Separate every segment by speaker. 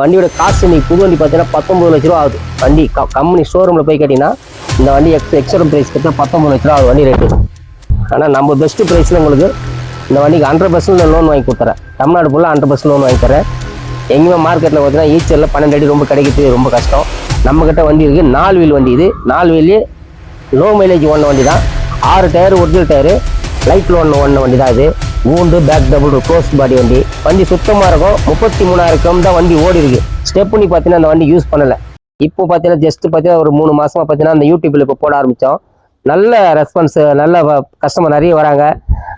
Speaker 1: வண்டியோட காசு நீ புது வண்டி பார்த்தீங்கன்னா பத்தொம்பது லட்ச ரூபா ஆகுது. வண்டி க கம்பெனி ஷோரூமில் போய் கேட்டிங்கன்னா இந்த வண்டி எக்ஸ் எக்ஸ்ட்ரா ப்ரைஸ் பார்த்தா பத்தொம்பது லட்ச ரூபா ஆகுது வண்டி ரேட்டு ஆனால் நம்ம பெஸ்ட்டு ப்ரைஸில் உங்களுக்கு இந்த வண்டிக்கு ஹண்ட்ரட் பர்சன்ட் லோன் வாங்கி கொடுத்துறேன். தமிழ்நாடு ஃபுல்லாக ஹண்ட்ரட் பர்சன்ட் லோன் வாங்கி தரேன். எங்கேயுமே மார்க்கெட்டில் பார்த்தீங்கன்னா ஈச்சரில் பன்னெண்டு அடி ரொம்ப கிடைக்கிறது ரொம்ப கஷ்டம். நம்மக்கிட்ட வண்டி இருக்குது நாலு வீல் வண்டி இது. நாலு வீல் லோ மைலேஜ் ஒன்று வண்டி தான் ஆறு tyre original tyre light loan ஒன்று வண்டி தான் இது. மூன்று பேக் டபுள் க்ளோஸ் பாடி வண்டி. வண்டி சுத்தமாக இருக்கும். முப்பத்தி மூணாயிரம் தான் வண்டி ஓடி இருக்கு ஸ்டெப் பண்ணி பார்த்தீங்கன்னா அந்த வண்டி யூஸ் பண்ணலை. இப்போ பார்த்தீங்கன்னா ஜஸ்ட் பார்த்தீங்கன்னா ஒரு மூணு மாதமாக பார்த்தீங்கன்னா அந்த யூடியூப்ல இப்போ போட ஆரம்பித்தோம் நல்ல ரெஸ்பான்ஸு நல்ல கஸ்டமர் நிறைய வராங்க.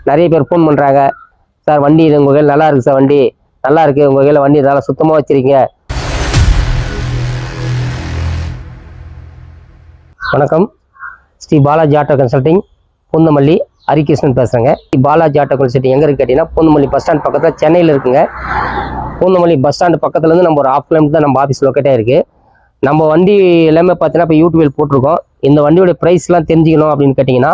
Speaker 1: நிறைய பேர் ஃபோன் பண்ணுறாங்க சார் வண்டி உங்கள் கையில் நல்லா இருக்கு சார் வண்டி. நல்லா இருக்குது உங்கள் கையில் வண்டி நல்லா சுத்தமாக வச்சிருக்கீங்க. வணக்கம். Shri Balaji auto consulting Poonamallee. Harikrishnan பேசுகிறேங்க பாலாஜி ஆட்டோ கன்சல்டிங் எங்கே இருக்குது கேட்டிங்கன்னா பூந்தமல்லி பஸ் ஸ்டாண்ட் பக்கத்தில் சென்னையில் இருக்குங்க. பூந்தமல்லி பஸ் ஸ்டாண்டு பக்கத்துலேருந்து நம்ம ஒரு ஆஃப் கிலோமீட்டர் தான் நம்ம ஆஃபீஸ் லொக்கேட்டாக இருக்குது நம்ம வண்டி எல்லாமே பார்த்தீங்கன்னா இப்போ யூடியூபில் போட்டிருக்கோம். இந்த வண்டியோடைய ப்ரைஸ்லாம் தெரிஞ்சுக்கணும் அப்படின்னு கேட்டிங்கன்னா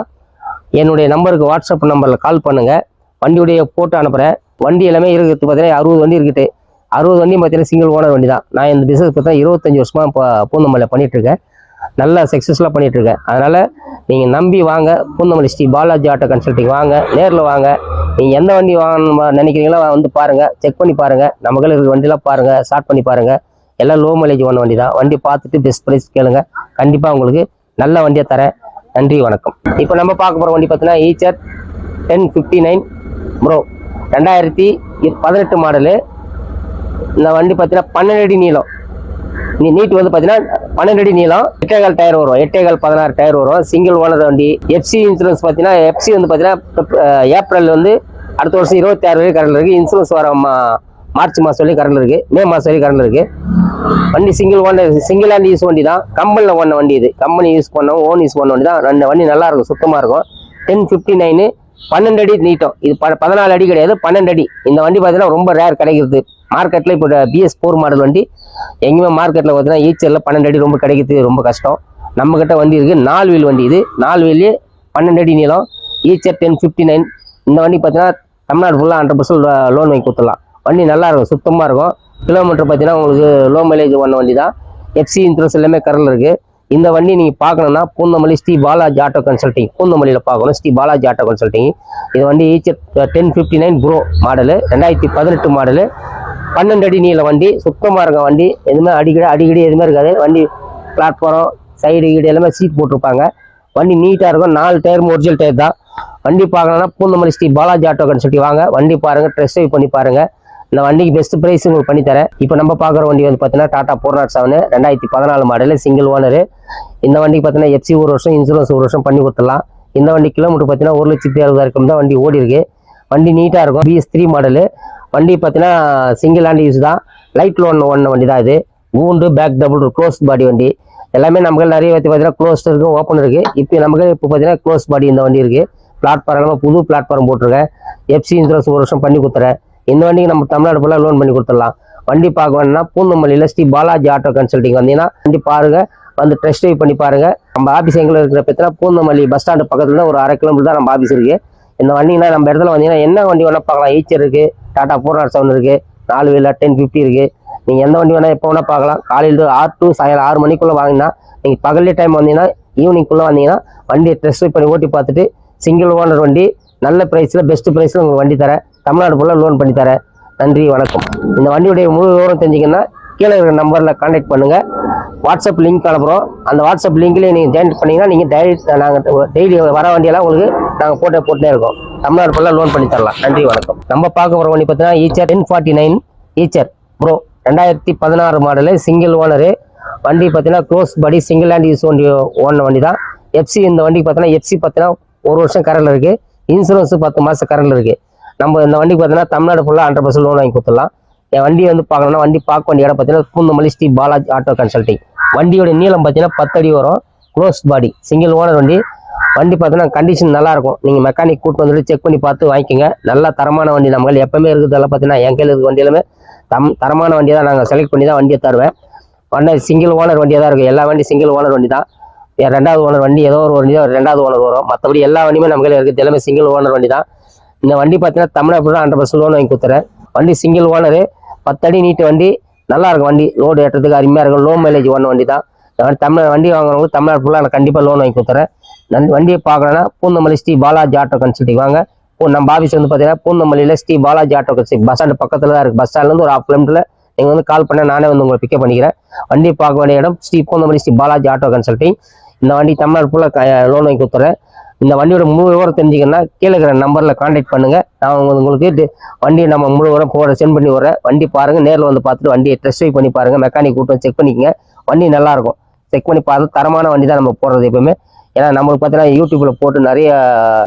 Speaker 1: என்னுடைய நம்பருக்கு வாட்ஸ்அப் நம்பரில் கால் பண்ணுங்கள் வண்டியுடைய போட்டு அனுப்புகிறேன் வண்டி எல்லாமே இருக்குது பார்த்தீங்கன்னா அறுபது வண்டி இருக்குது. அறுபது வண்டி பார்த்தீங்கன்னா சிங்கிள் ஓனர் வண்டி தான். நான் இந்த பிஸ்னஸ் பார்த்தா இருபத்தஞ்சி வருஷமாக இப்போ பூந்தமல்லியில் பண்ணிகிட்ருக்கேன் நல்லா சக்ஸஸ்ஃபுல்லாக பண்ணிகிட்ருக்கேன் அதனால் நீங்கள் நம்பி வாங்க. பூந்தமல்லி ஸ்ரீ பாலாஜி ஆட்டோ கன்சல்டிங் வாங்க. நேரில் வாங்க. நீங்கள் எந்த வண்டி வாங்கணும் நினைக்கிறீங்களோ வந்து பாருங்கள் செக் பண்ணி பாருங்கள் நம்ம கையில் இருக்கிற வண்டியெல்லாம் பாருங்கள் ஸ்டார்ட் பண்ணி பாருங்கள் எல்லாம் லோ மைலேஜ் ஒன்று வண்டி தான். வண்டி பார்த்துட்டு பெஸ்ட் ப்ரைஸ் கேளுங்க. கண்டிப்பாக உங்களுக்கு நல்ல வண்டியை தரேன். நன்றி வணக்கம். இப்போ நம்ம பார்க்க போகிற வண்டி பார்த்தீங்கன்னா Eicher ten fifty nine pro ரெண்டாயிரத்தி பதினெட்டு மாடலு இந்த வண்டி பார்த்தீங்கன்னா பன்னெண்டு அடி நீளம். நீ நீட் வந்து பார்த்தீங்கன்னா பன்னெண்டு அடி நீளம் எட்டேகால் டயர் வரும். எட்டேகால் பதினாறு டயர் வரும். சிங்கிள் ஓனர் வண்டி. எஃப்சி இன்சூரன்ஸ் பார்த்தீங்கன்னா எஃப்சி வந்து பார்த்தீங்கன்னா ஏப்ரல் வந்து அடுத்த வருஷம் இருபத்தி ஆறு வரைக்கும் கரண்ட் இருக்குது இன்சூரன்ஸ் வர மார்ச் மாதம் வரைக்கும் கரண்ட் இருக்குது மே மாதம் வரைக்கும் கரண்ட் இருக்குது வண்டி single owner single hand use வண்டி தான். கம்பெனியில் ஓன வண்டி இது. கம்பெனி யூஸ் பண்ணவும் ஓன் யூஸ் பண்ண வண்டி தான். ரெண்டு வண்டி நல்லா இருக்கும் சுத்தமாக இருக்கும். டென் ஃபிஃப்டி நைனு பன்னெண்டு அடி நீட்டம். இது ப பதினாலு அடி கிடையாது பன்னெண்டு அடி. இந்த வண்டி பார்த்தீங்கன்னா ரொம்ப ரேர் கிடைக்கிறது. மார்க்கெட்டில் இப்போ பிஎஸ் ஃபோர் மாடல் வண்டி. எங்கேயுமே மார்க்கெட்டில் பார்த்தீங்கன்னா ஈச்சரில் பன்னெண்டு அடி ரொம்ப கிடைக்கிறது ரொம்ப கஷ்டம். நம்மக்கிட்ட வண்டி இருக்குது நாலு வீல் வண்டி இது. நாலு வீல்லே பன்னெண்டு அடி நீளம். ஈச்சர் டென் ஃபிஃப்டி நைன் இந்த வண்டி பார்த்தீங்கன்னா தமிழ்நாடு ஃபுல்லாக ஹண்ட்ரட் பர்சன்ட் லோன் வாங்கி கொடுத்துடலாம். வண்டி நல்லா இருக்கும் சுத்தமாக இருக்கும். கிலோமீட்டர் பார்த்தீங்கன்னா உங்களுக்கு லோ மைலேஜ் ஒன் வண்டி தான். எஃப்சி இன்சூரன்ஸ் எல்லாமே கரில் இருக்குது இந்த வண்டி நீங்கள் பார்க்கணுன்னா பூந்தமல்லி ஸ்ரீ பாலாஜி ஆட்டோ கன்சல்டிங் பூந்தமல்லியில் பார்க்கணும். ஸ்ரீ பாலாஜி ஆட்டோ கன்சல்டிங் இது வண்டி Eicher ten fifty nine pro model ரெண்டாயிரத்தி பதினெட்டு மாடலு பன்னெண்டு அடி நீள வண்டி சுத்தமாக இருக்கும் வண்டி. எதுவுமே அடிக்கடி அடிக்கடி எதுவுமே இருக்காது. வண்டி பிளாட்ஃபாரம் சைடு கீடு எல்லாமே சீட் போட்டிருப்பாங்க. வண்டி நீட்டாக இருக்கும். நாலு டயர் ஒரிஜினல் டயர் தான். வண்டி பார்க்கணும்னா பூந்தமல்லி ஸ்ரீ பாலாஜி ஆட்டோ கன்சல்டி வாங்க. வண்டி பாருங்கள் ட்ரெஸ் ட்ரைவ் பண்ணி பாருங்கள் இந்த வண்டிக்கு பெஸ்ட் ப்ரைஸ் உங்களுக்கு பண்ணித்தரேன். இப்போ நம்ம பார்க்குற வண்டி வந்து பார்த்தீங்கன்னா டாடா ஃபோர் நாட் செவனு ரெண்டாயிரத்தி பதினாலு மாடலு சிங்கிள் ஓனரு இந்த வண்டிக்கு பார்த்தீங்கன்னா எஃப்சி ஒரு வருஷம் இன்சூரன்ஸ் ஒரு வருஷம் பண்ணி கொடுத்துடலாம். இந்த வண்டி கிலோமீட்டர் பார்த்தீங்கன்னா ஒரு லட்சத்தி அறுபதாயிரம் தான் வண்டி ஓடி இருக்கு வண்டி நீட்டாக இருக்கும். பிஎஸ் த்ரீ மாடலு வண்டி பார்த்தீங்கன்னா சிங்கிள் ஹேண்ட் யூஸ் தான். லைட் லோன் ஒன்று வண்டி தான் இது. ஊண்டு பேக் டபுள் க்ளோஸ் பாடி வண்டி. எல்லாமே நமக்கு நிறைய வச்சு பார்த்தீங்கன்னா க்ளோஸ் இருக்குது ஓப்பன் இருக்குது இப்போ நமக்கு இப்போ பார்த்தீங்கன்னா க்ளோஸ் பாடி இந்த வண்டி இருக்குது பிளாட்ஃபார்ம் புது பிளாட்ஃபார்ம் போட்டிருக்கேன். எஃப்சி இன்சூரன்ஸ் ஒரு வருஷம் பண்ணி கொடுத்துறேன். இந்த வண்டிக்கு நம்ம தமிழ்நாடு ஃபுல்லாக லோன் பண்ணி கொடுத்துடலாம். வண்டி பார்க்க வேணும்னா பூந்தமல்லியில் ஸ்ரீ பாலாஜி ஆட்டோ கன்சல்டிங் வந்தீங்கன்னா வண்டி பாருங்கள் வந்து டெஸ்ட் ட்ரைவ் பண்ணி பாருங்கள் நம்ம ஆஃபீஸ் எங்கே இருக்கிற பற்றினா பூந்தமல்லி பஸ் ஸ்டாண்டு பக்கத்தில் தான் ஒரு அரை கிலோமீட்டர் தான் நம்ம ஆஃபீஸ் இருக்குது இந்த வண்டினா நம்ம இடத்துல வந்தீங்கன்னா என்ன வண்டி வேணால் பார்க்கலாம். ஈச்சர் இருக்குது டாடா ஃபோர் நாட் செவன் இருக்குது நாலு வீலர் டென் ஃபிஃப்டி இருக்குது நீங்கள் எந்த வண்டி வேணால் எப்போ வேணால் பார்க்கலாம். காலையில் ஆறு டு சாயங்காலம் ஆறு மணிக்குள்ளே வாங்கினா நீங்கள் பகல்லே டைம் வந்தீங்கன்னா ஈவினிங்குள்ளே வந்தீங்கன்னா வண்டியை டெஸ்ட் ட்ரைவ் பண்ணி ஓட்டி பார்த்துட்டு சிங்கிள் ஓனர் வண்டி நல்ல ப்ரைஸில் பெஸ்ட் ப்ரைஸில் உங்களுக்கு வண்டி தரேன். தமிழ்நாடு ஃபுல்லாக லோன் பண்ணி தரேன். நன்றி வணக்கம். இந்த வண்டியுடைய முழு விவரம் தெரிஞ்சிங்கன்னா கீழே இருக்கிற நம்பரில் காண்டாக்ட் பண்ணுங்கள் வாட்ஸ்அப் லிங்க் அனுப்புகிறோம் அந்த வாட்ஸ்அப் லிங்க்லேயே நீங்கள் ஜாயின் பண்ணிங்கன்னா நீங்கள் டைரி நாங்கள் டெய்லி வர வண்டியெல்லாம் உங்களுக்கு நாங்கள் போட்டே போட்டுனே இருக்கோம். தமிழ்நாடு ஃபுல்லாக லோன் பண்ணி தரலாம். நன்றி வணக்கம். நம்ம பார்க்க போகிற வண்டி பார்த்தீங்கன்னா Eicher ten forty nine Eicher pro ரெண்டாயிரத்தி பதினாறு மாடலு சிங்கிள் ஓனரு வண்டி பார்த்தீங்கன்னா க்ளோஸ் படி சிங்கிள் ஹேண்ட் யூஸ் வண்டி ஓன வண்டி தான் எஃப்சி இந்த வண்டிக்கு பார்த்தீங்கன்னா எஃப்சி பார்த்தீங்கன்னா ஒரு வருஷம் கரண்டில் இருக்குது இன்சூரன்ஸு பத்து மாதம் கரண்டில் இருக்குது நம்ம இந்த வண்டிக்கு பார்த்தீங்கன்னா தமிழ்நாடு ஃபுல்லாக ஹண்ட்ரட் பர்சன்ட் லோன் வாங்கி கொடுத்துடலாம். என் வண்டி வந்து பார்க்கணும்னா வண்டி பார்க்க வேண்டிய இடம் பார்த்தீங்கன்னா பூந்தமல்லி ஸ்ரீ பாலாஜி ஆட்டோ கன்சல்டிங் வண்டியோட நீளம் பார்த்தீங்கன்னா பத்து அடி வரும். க்ளோஸ் பாடி சிங்கிள் ஓனர் வண்டி. வண்டி பார்த்தீங்கன்னா கண்டிஷன் நல்லாயிருக்கும் நீங்கள் மெக்கானிக் கூட்டு வந்துட்டு செக் பண்ணி பார்த்து வாங்கிக்கோங்க. நல்ல தரமான வண்டி நம்ம கையில் எப்பவுமே இருக்கிறதெல்லாம் பார்த்தீங்கன்னா என் கையில் இருக்க வண்டியிலுமே தம் தரமான வண்டியை தான் நாங்கள் செலக்ட் பண்ணி தான் வண்டியை தருவேன். வண்டி சிங்கிள் ஓனர் வண்டியாக தான் இருக்கும் எல்லா வண்டி சிங்கிள் ஓனர் வண்டி தான். ரெண்டாவது ஓனர் வண்டி ஏதோ ஒரு வண்டி தான் ரெண்டாவது ஓனர் வரும். மற்றபடி எல்லா வண்டியுமே நம்ம கையில் இருக்குது. எல்லாமே சிங்கிள் ஓனர் வண்டி தான். இந்த வண்டி பார்த்தீங்கன்னா தமிழ்நாடு ஹண்ட்ரட் பர்சன்ட் லோன் வாங்கி கொடுத்துறேன். வண்டி சிங்கிள் ஓனரு பத்தடி நீட்டு வண்டி நல்லா இருக்கும் வண்டி. லோடு ஏற்றதுக்கு அருமையாக இருக்கும். லோ மைலேஜ் ஒன் வண்டி தான். தமிழ் வண்டி வாங்குறவங்களுக்கு தமிழ்நாடு ஃபுல்லாக நான் கண்டிப்பாக லோன் வாங்கி கொடுத்துறேன். நன் வண்டியை பார்க்கணுன்னா பூந்தமல்லி ஸ்ரீ பாலாஜி ஆட்டோ கன்சல்ட்டிங் வாங்க. இப்போ நம்ம ஆஃபீஸ் வந்து பார்த்தீங்கன்னா பூந்தமல்லியில் Shri Balaji auto consult bus stand பக்கத்தில் தான் இருக்குது பஸ் ஸ்டாண்ட்லேருந்து ஒரு ஹாஃப் கிலோமீட்டரில் நீங்கள் வந்து கால் பண்ண நானே வந்து உங்களை பிக்கப் பண்ணிக்கிறேன். வண்டியை பார்க்க வேண்டிய இடம் ஸ்ரீ பூந்தமல்லி ஸ்ரீ பாலாஜி ஆட்டோ கன்சல்ட்டிங் இந்த வண்டி தமிழ்நாடு ஃபுல்லாக லோன் வாங்கி கொடுத்துறேன். இந்த வண்டியோட முழு விவரம் தெரிஞ்சுக்கணும்னா கீழே இருக்கிற நம்பரில் காண்டாக்ட் பண்ணுங்கள் நான் உங்களுக்கு வண்டியை நம்ம முழு விவரம் போட சென்ட் பண்ணி விட்றேன். வண்டி பாருங்கள் நேரில் வந்து பார்த்துட்டு வண்டியை டெஸ்ட் ட்ரைவ் பண்ணி பாருங்கள் மெக்கானிக் கூட்டம் செக் பண்ணிக்கங்க. வண்டி நல்லாயிருக்கும் செக் பண்ணி பார்த்து தரமான வண்டி தான் நம்ம போடுறது எப்பவுமே. ஏன்னா நம்மளுக்கு பார்த்தீங்கன்னா யூடியூப்பில் போட்டு நிறைய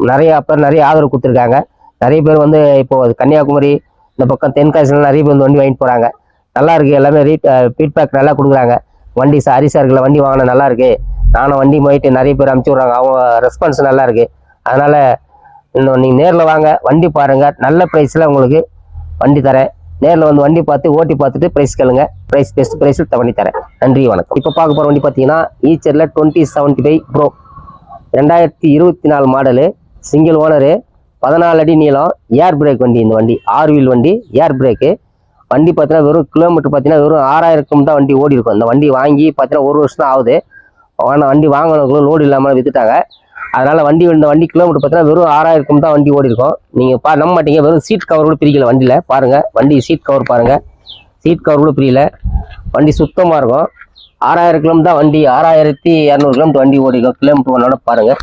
Speaker 1: நிறைய பேர் நிறைய ஆதரவு கொடுத்துருக்காங்க. நிறைய பேர் வந்து இப்போ கன்னியாகுமரி இந்த பக்கம் தென்காசியில் நிறைய பேர் வந்து வண்டி வாங்கிட்டு போகிறாங்க நல்லாயிருக்கு எல்லாமே ரீட் ஃபீட்பேக் நல்லா கொடுக்குறாங்க. வண்டி சாரி சார் சார்களை வண்டி வாங்கினா நல்லாயிருக்கு நானும் வண்டி போயிட்டு நிறைய பேர் அமுச்சு விட்றாங்க. அவங்க ரெஸ்பான்ஸ் நல்லா இருக்கு அதனால் இன்னும் நீங்கள் நேரில் வாங்க வண்டி பாருங்கள் நல்ல ப்ரைஸில் உங்களுக்கு வண்டி தரேன். நேரில் வந்து வண்டி பார்த்து ஓட்டி பார்த்துட்டு ப்ரைஸ் கேளுங்க. ப்ரைஸ் பெஸ்ட் ப்ரைஸில் வண்டி தரேன். நன்றி வணக்கம். இப்போ பார்க்க போகிற வண்டி பார்த்தீங்கன்னா ஈச்சரில் டுவெண்ட்டி செவன்ட்டி ஃபைவ் ப்ரோ ரெண்டாயிரத்தி இருபத்தி நாலு மாடலு சிங்கிள் ஓனரு பதினாலு அடி நீளம் ஏர் பிரேக் வண்டி இந்த வண்டி. ஆறு வீல் வண்டி ஏர் பிரேக்கு வண்டி பார்த்தீங்கன்னா வெறும் கிலோமீட்டர் பார்த்தீங்கன்னா வெறும் ஆறாயிரக்கும் தான் வண்டி ஓடி இருக்கும் இந்த வண்டி வாங்கி பார்த்தீங்கன்னா ஒரு வருஷம் தான் ஆகுது. ஆனால் வண்டி வாங்கினவங்களும் லோடு இல்லாமல் வித்துட்டாங்க. அதனால் வண்டி இந்த வண்டி கிலோமீட்டர் பார்த்தீங்கன்னா வெறும் ஆறாயிரம் தான் வண்டி ஓடி இருக்கும் நீங்கள் பா நம்ப மாட்டீங்க வெறும் சீட் கவர் கூட பிரிக்கல வண்டியில். பாருங்கள் வண்டி சீட் கவர் பாருங்கள் சீட் கவர் கூட பிரியல. வண்டி சுத்தமாக இருக்கும். ஆறாயிரம் கிலோமீட்டர் தான் வண்டி ஆறாயிரத்தி இரநூறு கிலோமீட்டர் வண்டி ஓடி கிலோமீட்டர் ஒன்னோட பாருங்கள்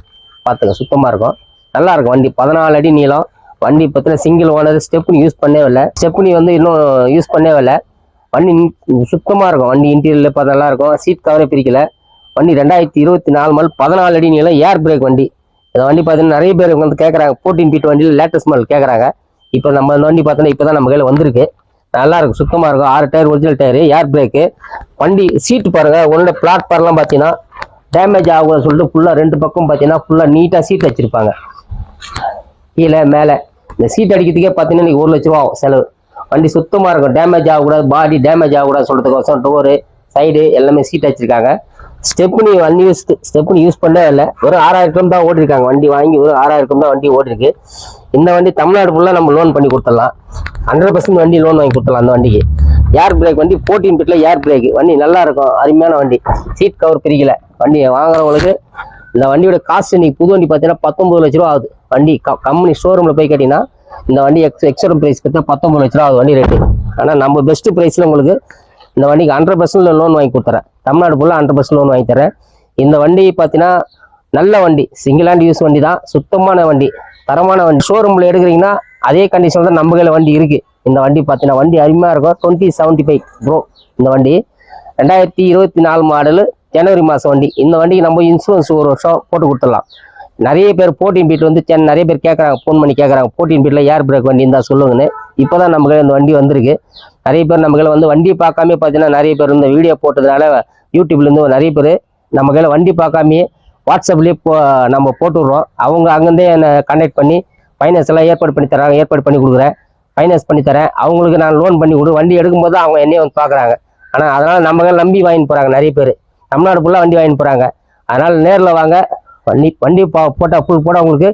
Speaker 1: பார்த்துங்க சுத்தமாக இருக்கும். நல்லா இருக்கும் வண்டி. பதினாலு அடி நீளம். வண்டி பார்த்தீங்கன்னா சிங்கிள் ஓனர் ஸ்டெப்னி யூஸ் பண்ணவே இல்லை. ஸ்டெப்னி வந்து இன்னும் யூஸ் பண்ணவே இல்லை. வண்டி சுத்தமாக இருக்கும். வண்டி இன்டீரியரில் பார்த்தா நல்லா இருக்கும். சீட் கவரே பிரிக்கலை. வண்டி ரெண்டாயிரத்தி இருபத்தி நாலு மால் பதினாலு அடி நீளம் ஏர் பிரேக் வண்டி. இந்த வண்டி பார்த்தீங்கன்னா நிறைய பேர் வந்து கேட்குறாங்க ஃபோர்டீன் பீட் வண்டியில் லேட்டஸ்ட் மாடல் கேட்குறாங்க இப்போ நம்ம இந்த வண்டி பார்த்தோன்னா இப்போ தான் நம்ம கையில் வந்திருக்கு. நல்லா இருக்கும் சுத்தமாக இருக்கும். ஆறு tyre original tyre air brake வண்டி சீட்டு பாருங்க. உன்னோட பிளாட்ஃபார்ம்லாம் பார்த்தீங்கன்னா டேமேஜ் ஆகும்னு சொல்லிட்டு ஃபுல்லாக ரெண்டு பக்கம் பார்த்தீங்கன்னா ஃபுல்லாக நீட்டாக சீட் வச்சுருப்பாங்க. கீழே மேலே. இந்த சீட் அடிக்கிறதுக்கே பார்த்தீங்கன்னா இன்றைக்கி ஒரு லட்ச ரூபா ஆகும் செலவு. வண்டி சுத்தமாக இருக்கும். டேமேஜ் ஆகக்கூடாது. பாடி டேமேஜ் ஆகக்கூடாது சொல்கிறதுக்கோசம் டோரு சைடு எல்லாமே சீட் வச்சுருக்காங்க. ஸ்டெப்னி அன்யூஸ் ஸ்டெப்னி யூஸ் பண்ணவே இல்லை. ஒரு ஆறாயிரம் கிலோமீட்டர் தான் ஓட்டிருக்காங்க. வண்டி வாங்கி ஒரு ஆறாயிரம் தான் வண்டி ஓடிருக்கு இந்த வண்டி தமிழ்நாடு ஃபுல்லாக நம்ம லோன் பண்ணி கொடுத்துடலாம். ஹண்ட்ரட் பர்சன்ட் வண்டி லோன் வாங்கி கொடுத்துடலாம் அந்த வண்டிக்கு. ஏர் பிரேக் வண்டி ஃபோர்டீன் பிட்டில் ஏர் பிரேக் வண்டி நல்லா இருக்கும். அருமையான வண்டி. சீட் கவர் பிரிக்கல. வண்டி வாங்குறவங்களுக்கு இந்த வண்டியோட காஸ்ட் இன்னைக்கு புது வண்டி பார்த்தீங்கன்னா பத்தொம்பது லட்ச ரூபா ஆகுது. வண்டி கம்பெனி ஷோரூமில் போய் கேட்டிங்கன்னா இந்த வண்டி எக்ஸ் எக்ஸ்ட்ரா ப்ரைஸ் பார்த்தா பத்தொம்பது லட்ச ரூபா ஆகுது வண்டி ரேட்டு ஆனால் நம்ம பெஸ்ட் ப்ரைஸில் உங்களுக்கு இந்த வண்டிக்கு ஹண்ட்ரட் பர்சன்ட் லோன் வாங்கி கொடுத்துறேன். தமிழ்நாடு ஃபுல்லாக ஹண்ட்ரட் பர்சன்ட் லோன் வாங்கி தரேன். இந்த வண்டி பார்த்தீங்கன்னா நல்ல வண்டி. சிங்கிள் ஹேண்ட் யூஸ் வண்டி தான். சுத்தமான வண்டி. தரமான வண்டி. ஷோரூமில் எடுக்கிறீங்கன்னா அதே கண்டிஷன் தான் நம்ம கையில் வண்டி இருக்குது இந்த வண்டி பார்த்தீங்கன்னா வண்டி அருமையாக இருக்கும். டுவெண்ட்டி செவன்ட்டி ஃபைவ் ப்ரோ இந்த வண்டி. ரெண்டாயிரத்தி இருபத்தி நாலு மாடலு ஜனவரி மாதம் வண்டி. இந்த வண்டிக்கு நம்ம இன்சூரன்ஸ் ஒரு வருஷம் போட்டு கொடுத்துடலாம். நிறைய பேர் போட்டியின் பீட் வந்து சென் நிறைய பேர் கேட்குறாங்க ஃபோன் பண்ணி கேட்குறாங்க போர்டீன் பீட்டில் ஏர் பிரேக் வண்டி இருந்தால் சொல்லுங்கன்னு. இப்போ தான் நம்ம கையில் இந்த வண்டி வந்திருக்கு. நிறைய பேர் நம்ம கையில் வந்து வண்டி பார்க்காம பார்த்தீங்கன்னா நிறைய பேர் இந்த வீடியோ போட்டதுனால யூடியூப்லேருந்து நிறைய பேர் நம்ம கையில் வண்டி பார்க்காமயே வாட்ஸ்அப்லேயே போ நம்ம போட்டு விட்றோம் அவங்க அங்கேருந்தே என்னை கான்டாக்ட் பண்ணி ஃபைனான்ஸ் எல்லாம் ஏற்பாடு பண்ணி தராங்க ஏற்பாடு பண்ணி கொடுக்குறேன். ஃபைனான்ஸ் பண்ணி தரேன். அவங்களுக்கு நான் லோன் பண்ணி கொடு. வண்டி எடுக்கும்போது அவங்க என்னையே வந்து பார்க்குறாங்க. ஆனால் அதனால் நம்ம கையில் நம்பி வாங்கிட்டு போகிறாங்க நிறைய பேர். தமிழ்நாடு ஃபுல்லாக வண்டி வாங்கிட்டு போகிறாங்க அதனால் நேரில் வாங்க. வண்டி வண்டி பா போட்டால் ஃபுல் போட்டால் உங்களுக்கு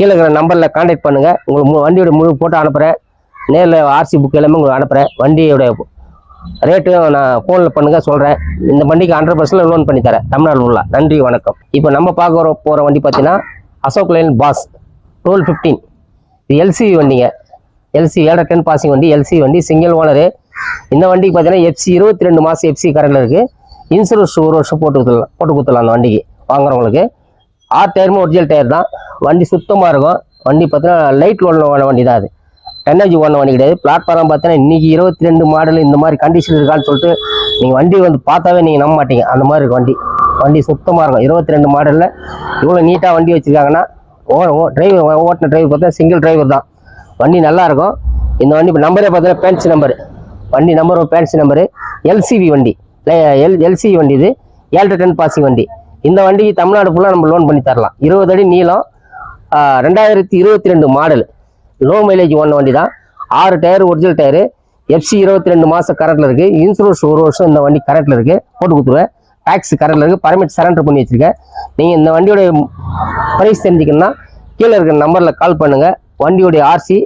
Speaker 1: கீழே இருக்கிற நம்பரில் கான்டாக்ட் பண்ணுங்கள் உங்களுக்கு மு- வண்டியோட முழு போட்டோ அனுப்புகிறேன் நேரில் ஆர்சி புக் எல்லாமே உங்களுக்கு அனுப்புகிறேன் வண்டியோட ரேட்டு நான் ஃபோனில் பண்ணுங்க சொல்கிறேன் இந்த வண்டிக்கு ஹண்ட்ரட் பர்சன்ட் லோன் பண்ணி தரேன். தமிழ்நாடு ஃபுல்லாக நன்றி வணக்கம். இப்போ நம்ம பார்க்க வர போகிற வண்டி பார்த்தீங்கன்னா Ashok Leyland boss twelve fifteen இது எல்சி வண்டிங்க. எல்சி ஏழரை டென் பாசிங் வண்டி எல்சி வண்டி சிங்கிள் ஓனரு இந்த வண்டிக்கு பார்த்தீங்கன்னா எஃப்சி இருபத்தி ரெண்டு மாதம் எஃப்சி கரண்டில் இருக்குது இன்சூரன்ஸ் ஒரு வருஷம் போட்டு கொடுத்துடலாம் போட்டு கொடுத்துடலாம் அந்த வண்டிக்கு வாங்குறவங்களுக்கு. ஆறு டயருமே ஒரிஜினல் டயர் தான். வண்டி சுத்தமாக இருக்கும். வண்டி பார்த்தீங்கன்னா லைட் ஓடின வண்டி தான் அது. டென்னேஜ் ஓடின வண்டி கிடையாது. பிளாட்ஃபார்ம் பார்த்தீங்கன்னா இன்னைக்கு இருபத்தி ரெண்டு மாடல் இந்த மாதிரி கண்டிஷன் இருக்கான்னு சொல்லிட்டு நீங்கள் வண்டி வந்து பார்த்தாவே நீங்கள் நம்ப மாட்டீங்க. அந்த மாதிரி இருக்கும் வண்டி. வண்டி சுத்தமாக இருக்கும். இருபத்தி ரெண்டு மாடலில் இவ்வளோ நீட்டாக வண்டி வச்சுருக்காங்கன்னா ஓ ஓ டிரைவர் ஓட்டின டிரைவர் பார்த்தா சிங்கிள் டிரைவர் தான். வண்டி நல்லா இருக்கும். இந்த வண்டி இப்போ நம்பரே பார்த்தீங்கன்னா பேன்சி நம்பர் வண்டி நம்பர் பேன்சி நம்பரு எல்சிவி வண்டி. எல் எல்சிவி வண்டி இது. ஏழு டென் பாசி வண்டி. இந்த வண்டிக்கு தமிழ்நாடு ஃபுல்லாக நம்ம லோன் பண்ணி தரலாம். இருபது அடி நீளம் ரெண்டாயிரத்தி இருபத்தி ரெண்டு மாடல் லோ மைலேஜ் ஒன் வண்டி தான் ஆறு டயர் ஒரிஜினல் டயரு எஃப்சி இருபத்தி ரெண்டு மாதம் கரண்ட்டில் இருக்குது இன்சூரன்ஸ் ஒரு வருஷம் இந்த வண்டி கரண்ட்டில் இருக்குது போட்டு கொடுத்துருவேன். டேக்ஸ் கரண்ட்டில் இருக்குது பர்மிட் சரண்டர் பண்ணி வச்சுருக்கேன். நீங்கள் இந்த வண்டியோட ப்ரைஸ் தெரிஞ்சுக்கணும்னா கீழே இருக்கிற நம்பரில் கால் பண்ணுங்கள் வண்டியோடைய ஆர்சி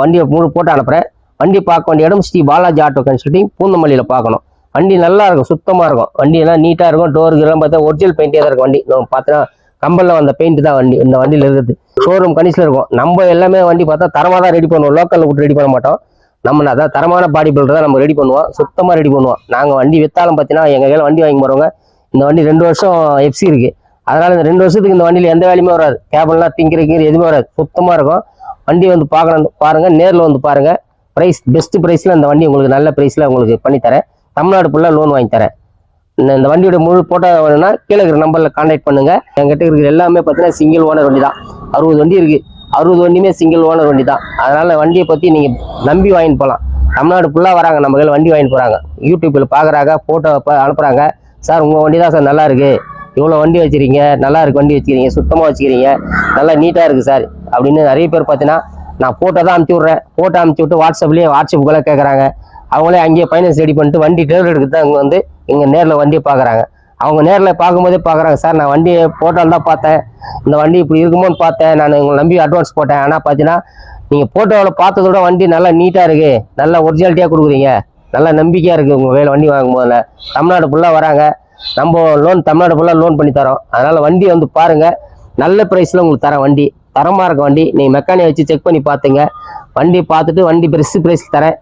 Speaker 1: வண்டியை மூணு போட்டு அனுப்புகிறேன் வண்டி பார்க்க வேண்டிய இடம் ஸ்ரீ பாலாஜி ஆட்டோ கன்சல்டிங் பூந்தமல்லியில் பார்க்கணும். வண்டி நல்லா இருக்கும். சுத்தமாக இருக்கும். வண்டி எல்லாம் நீட்டாக இருக்கும். டோருக்கு பார்த்தா ஒரிஜினல் பெயிண்டே தான் இருக்கும் வண்டி. நம்ம பார்த்தா கம்பலில் வந்த பெயிண்ட் தான் வண்டி இந்த வண்டியில் இருக்குது. ஷோரூம் கண்டிஷனில் இருக்கும். நம்ம எல்லாமே வண்டி பார்த்தா தரமாக தான் ரெடி பண்ணுவோம். லோக்கலில் விட்டு ரெடி பண்ண மாட்டோம். நம்ம அதான் தரமான பாடி பில்டர் தான் நம்ம ரெடி பண்ணுவோம். சுத்தமாக ரெடி பண்ணுவோம். நாங்கள் வண்டி விற்றாலும் பார்த்தீங்கன்னா எங்கள் கையில் வண்டி வாங்கி போகிறவங்க இந்த வண்டி ரெண்டு வருஷம் எஃப்சி இருக்குது அதனால் இந்த ரெண்டு வருஷத்துக்கு இந்த வண்டியில் எந்த வேலையுமே வராது. கேபிள்லாம் திங்கிற கீரை எதுவுமே வராது. சுத்தமாக இருக்கும். வண்டி வந்து பார்க்கணும் பாருங்கள் நேரில் வந்து பாருங்கள் ப்ரைஸ் பெஸ்ட்டு ப்ரைஸில் இந்த வண்டி உங்களுக்கு நல்ல ப்ரைஸில் உங்களுக்கு பண்ணித்தரேன். தமிழ்நாடு ஃபுல்லாக லோன் வாங்கி தரேன் இந்த வண்டியோட முழு போட்டோ வேணும்னா கீழே இருக்கிற நம்பரில் கான்டாக்ட் பண்ணுங்க. என்கிட்ட இருக்கிற எல்லாமே பார்த்தீங்கன்னா சிங்கிள் ஓனர் வண்டி தான் அறுபது வண்டி இருக்குது அறுபது வண்டியுமே சிங்கிள் ஓனர் வண்டி தான் அதனால் வண்டியை பற்றி நீங்கள் நம்பி வாங்கிட்டு போகலாம் தமிழ்நாடு ஃபுல்லாக வராங்க. நம்ம கையில் வண்டி வாங்கிட்டு போகிறாங்க யூடியூப்பில் பார்க்குறாங்க ஃபோட்டோ அனுப்புகிறாங்க சார் உங்கள் வண்டி தான் சார் நல்லா இருக்கு. இவ்வளோ வண்டி வச்சுருக்கீங்க. நல்லா இருக்கு வண்டி வச்சுக்கிறீங்க சுத்தமாக வச்சுக்கிறீங்க நல்லா நீட்டாக இருக்குது சார். அப்படின்னு நிறைய பேர் பார்த்தீங்கன்னா நான் ஃபோட்டோ தான் அனுப்பிச்சி விட்றேன். ஃபோட்டோ அனுப்பிச்சி விட்டு வாட்ஸ்அப்லேயே வாட்ஸ்அப்புக்குள்ளே கேட்குறாங்க அவங்களே அங்கேயே ஃபைனான்ஸ் ரெடி பண்ணிட்டு வண்டி டெலிவரி எடுத்து தான் இங்கே வந்து இங்கே நேரில் வண்டியை பார்க்குறாங்க அவங்க நேரில் பார்க்கும்போதே பார்க்குறாங்க சார் நான் வண்டியை ஃபோட்டோவில் தான் பார்த்தேன். இந்த வண்டி இப்படி இருக்குமோன்னு பார்த்தேன். நான் உங்களை நம்பி அட்வான்ஸ் போட்டேன். ஆனால் பார்த்தீங்கன்னா நீங்கள் போட்டோவில் பார்த்ததோட வண்டி நல்லா நீட்டாக இருக்குது நல்லா ஒரிஜினாலிட்டியாக கொடுக்குறீங்க. நல்லா நம்பிக்கையாக இருக்குது உங்கள் வேலை வண்டி வாங்கும் போதில் தமிழ்நாடு ஃபுல்லாக வராங்க. நம்ம லோன் தமிழ்நாடு ஃபுல்லாக லோன் பண்ணி தரோம். அதனால் வண்டி வந்து பாருங்கள் நல்ல ப்ரைஸில் உங்களுக்கு தரேன் வண்டி. தரமாக இருக்க வண்டி. நீங்கள் மெக்கானிக் வச்சு செக் பண்ணி பார்த்துங்க. வண்டி பார்த்துட்டு வண்டி பெருசு ப்ரைஸ் தரேன்.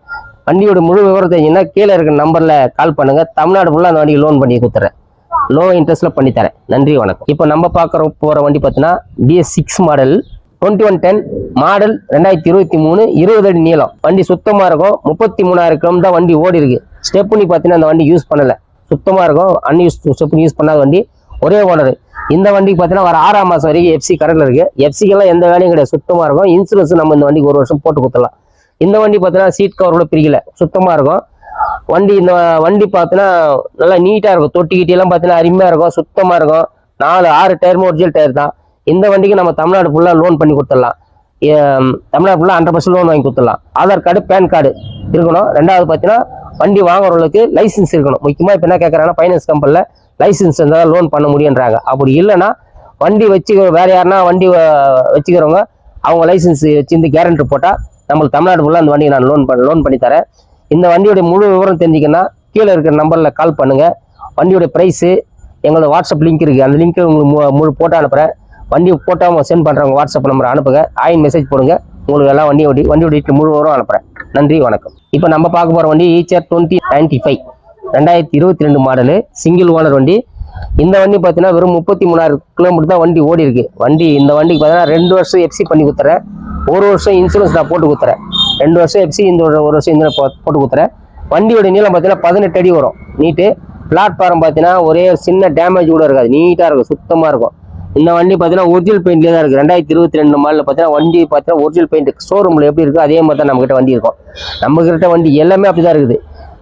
Speaker 1: வண்டியோட முழு விவரம் தெரிஞ்சுன்னா கீழே இருக்கிற நம்பரில் கால் பண்ணுங்கள் தமிழ்நாடு ஃபுல்லாக அந்த வண்டிக்கு லோன் பண்ணி கொடுத்துறேன். லோ இன்ட்ரெஸ்ட்டில் பண்ணித்தரேன் நன்றி வணக்கம். இப்போ நம்ம பார்க்குற போகிற வண்டி பார்த்தீங்கன்னா BS six model twenty one ten model ரெண்டாயிரத்தி இருபத்தி மூணு இருபது அடி நீளம். வண்டி சுத்தமாக இருக்கும். முப்பத்தி மூணாயிரம் கிலோம் தான் வண்டி ஓடி இருக்கு. ஸ்டெப்னி பார்த்தீங்கன்னா அந்த வண்டி யூஸ் பண்ணலை. சுத்தமாக இருக்கும். அன்யூஸ் ஸ்டெப்னி யூஸ் பண்ணாத வண்டி. ஒரே ஓனர் இந்த வண்டிக்கு பார்த்தீங்கன்னா வர ஆறாம் மாதம் வரைக்கும் எஃப்சி கரண்டில் இருக்குது எஃப்சிக்கெல்லாம் எந்த வேலையும் கிடையாது. சுத்தமாக இருக்கும். இன்சூரன்ஸ் நம்ம இந்த வண்டிக்கு ஒரு வருஷம் போட்டு கொடுத்துடலாம். இந்த வண்டி பார்த்தீங்கன்னா சீட் கவரோட பிரிக்கல. சுத்தமாக இருக்கும். வண்டி இந்த வண்டி பார்த்தீங்கன்னா நல்லா நீட்டாக இருக்கும். தொட்டிக்கிட்டியெல்லாம் பார்த்தீங்கன்னா அருமையாக இருக்கும். சுத்தமாக இருக்கும். நாலு ஆறு டயர் ஒரிஜினல் டயர் தான். இந்த வண்டிக்கு நம்ம தமிழ்நாடு ஃபுல்லாக லோன் பண்ணி கொடுத்துடலாம். தமிழ்நாடு ஃபுல்லாக ஹண்ட்ரட் பர்சன்ட் லோன் வாங்கி கொடுத்துடலாம். ஆதார் கார்டு பேன் கார்டு இருக்கணும். ரெண்டாவது பார்த்தீங்கன்னா வண்டி வாங்குறவங்களுக்கு லைசன்ஸ் இருக்கணும். முக்கியமாக இப்போ என்ன கேட்குறாங்கன்னா ஃபைனான்ஸ் கம்பெனியில் லைசன்ஸ் இருந்தால் லோன் பண்ண முடியுன்றாங்க அப்படி இல்லைன்னா வண்டி வச்சு வேறு யாருன்னா வண்டி வச்சுக்கிறவங்க அவங்க லைசன்ஸ் வச்சு இந்த கேரண்டர் போட்டால் நம்மளுக்கு தமிழ்நாடு ஃபுல்லாக அந்த வண்டியை நான் லோன் பண்ண லோன் பண்ணி தரேன். இந்த வண்டியோட முழு விவரம் தெரிஞ்சிக்கன்னா கீழே இருக்கிற நம்பரில் கால் பண்ணுங்கள் வண்டியோட ப்ரைஸு எங்களோட வாட்ஸ்அப் லிங்க் இருக்குது அந்த லிங்க்கை உங்களுக்கு மு- முழு போட்டோ அனுப்புகிறேன் வண்டி போட்டோ சென்ட் பண்ணுறவங்க வாட்ஸ்அப் நம்பரை அனுப்புங்க. ஆயின் மெசேஜ் போடுங்க. உங்களுக்கு எல்லாம் வண்டி வண்டி வண்டியோட டீட்டெயில் முழு விவரம் அனுப்புகிறேன் நன்றி வணக்கம். இப்போ நம்ம பார்க்க போகிற வண்டி ஈச்சர் டுவெண்ட்டி நைன்ட்டி ஃபைவ் ரெண்டாயிரத்தி இருபத்தி ரெண்டு மாடலு சிங்கிள் ஓனர் வண்டி. இந்த வண்டி பார்த்தீங்கன்னா வெறும் முப்பத்தி மூணாயிரம் கிலோமீட்டர் தான் வண்டி ஓடி இருக்கு வண்டி இந்த வண்டிக்கு பார்த்தீங்கன்னா ரெண்டு வருஷம் எஃப்சி பண்ணி கொடுத்துறேன். ஒரு வருஷம் இன்சூரன்ஸ் நான் போட்டு கொடுத்துறேன் ரெண்டு வருஷம் எஃப்சி இந்த ஒரு ஒரு வருஷம் இன்சூரன்ஸ் போட்டு கொடுத்துறேன் வண்டியோட நீளம் பார்த்தீங்கன்னா பதினெட்டு அடி வரும். நீட்டு. பிளாட்ஃபார்ம் பார்த்தீங்கன்னா ஒரே சின்ன டேமேஜ் கூட இருக்காது. நீட்டாக இருக்கும் சுத்தமாக இருக்கும். இந்த வண்டி பார்த்தீங்கன்னா ஒரிஜினல் பெயிண்ட்லேயே தான் இருக்குது ரெண்டாயிரத்தி இருபத்தி ரெண்டு மாடலில் பார்த்தீங்கன்னா வண்டி பார்த்தீங்கன்னா ஒரிஜினல் பெயிண்ட் ஷோரூமில் எப்படி இருக்கோ அதே மாதிரி தான் நம்மகிட்ட வண்டி இருக்கும். நம்மக்கிட்ட வண்டி எல்லாமே அப்படி தான் இருக்குது.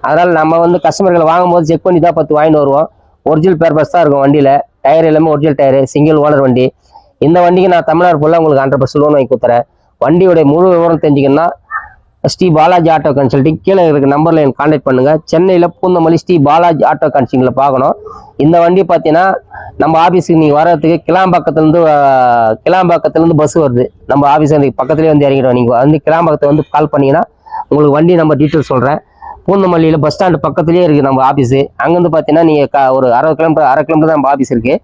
Speaker 1: அதனால் நம்ம வந்து கஸ்டமர்களை வாங்கும்போது செக் பண்ணி தான் பத்து வாங்கிட்டு வருவோம். ஒரிஜினல் பேர்பஸ் தான் இருக்கும் வண்டியில். டயர் எல்லாமே ஒரிஜினல் டயரு சிங்கிள் ஓனர் வண்டி. இந்த வண்டிக்கு நான் தமிழ்நாடு ஃபுல்லாக உங்களுக்கு ஹண்ட்ரட் பர்சன்ட் லோன் வாங்கி கொடுத்துறேன் வண்டியோட முழு விவரம் தெரிஞ்சுக்கணும்னா ஸ்ரீ பாலாஜி ஆட்டோ கன்சல்டிங் கீழே இருக்க நம்பரில் எனக்கு காண்டாக்ட் பண்ணுங்கள் சென்னையில் பூந்தமல்லி ஸ்ரீ பாலாஜி ஆட்டோ கன்சல்டிங்கில் பார்க்கணும். இந்த வண்டி பார்த்தீங்கன்னா நம்ம ஆஃபீஸுக்கு நீங்கள் வர்றதுக்கு கிளாம்பாக்கத்துலேருந்து கிளாம்பாக்கத்துலேருந்து பஸ் வருது. நம்ம ஆஃபீஸ் வந்து பக்கத்துலேயே வந்து இறங்கிடுவோம். நீங்கள் வந்து கிளாம்பாக்கத்தை வந்து கால் பண்ணிங்கன்னா உங்களுக்கு வண்டி நம்ம டீட்டெயில் சொல்கிறேன் பூந்தமல்லியில் பஸ் ஸ்டாண்டு பக்கத்துலேயே இருக்குது நம்ம ஆஃபீஸு அங்கேருந்து பார்த்தீங்கன்னா நீங்கள் க ஒரு அரை கிலோமீட்டர் அரை கிலோமீட்டர் தான் நம்ம ஆஃபீஸ் இருக்குது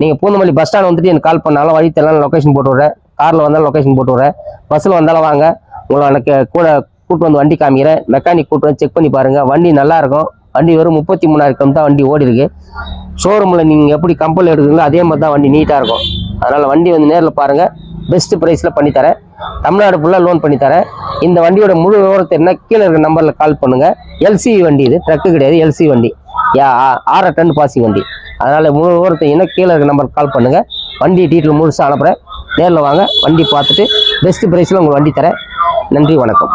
Speaker 1: நீங்கள் பூந்தமல்லி பஸ் ஸ்டாண்ட் வந்துட்டு எனக்கு கால் பண்ணாலும் வழி தெரியலாம் லொக்கேஷன் போட்டு விட்றேன். காரில் வந்தாலும் லொக்கேஷன் போட்டு விட்றேன். பஸ்ஸில் வந்தாலும் வாங்க. உங்களை எனக்கு கூட கூப்பிட்டு வந்து வண்டி காமிக்கிறேன். மெக்கானிக் கூப்பிட்டு வந்து செக் பண்ணி பாருங்கள் வண்டி நல்லாயிருக்கும் வண்டி வெறும் முப்பத்தி மூணாயிரம் கிலோமீட்டர் தான் வண்டி ஓடி இருக்கு. ஷோரூமில் நீங்கள் எப்படி கம்பெனி எடுக்கிறீங்களோ அதே மாதிரி தான் வண்டி நீட்டாக இருக்கும். அதனால் வண்டி வந்து நேரில் பாருங்கள் பெஸ்ட்டு ப்ரைஸில் பண்ணித்தரேன் தமிழ்நாடு ஃபுல்லாக லோன் பண்ணித்தரேன் இந்த வண்டியோட முழு விவரத்தை என்ன கீழே இருக்கிற நம்பரில் கால் பண்ணுங்கள் எல்சி வண்டி இது. ட்ரக்கு கிடையாது எல்சி வண்டி. யா ஆ- டன் பாசிங் வண்டி. அதனால் முழு விவரத்தை என்ன கீழே இருக்கிற நம்பருக்கு கால் பண்ணுங்கள் வண்டி டீட்டெயில் முழுசாக அனுப்புகிறேன் நேரில் வாங்க. வண்டி பார்த்துட்டு பெஸ்ட் ப்ரைஸில் உங்கள் வண்டி தரேன். நன்றி வணக்கம்.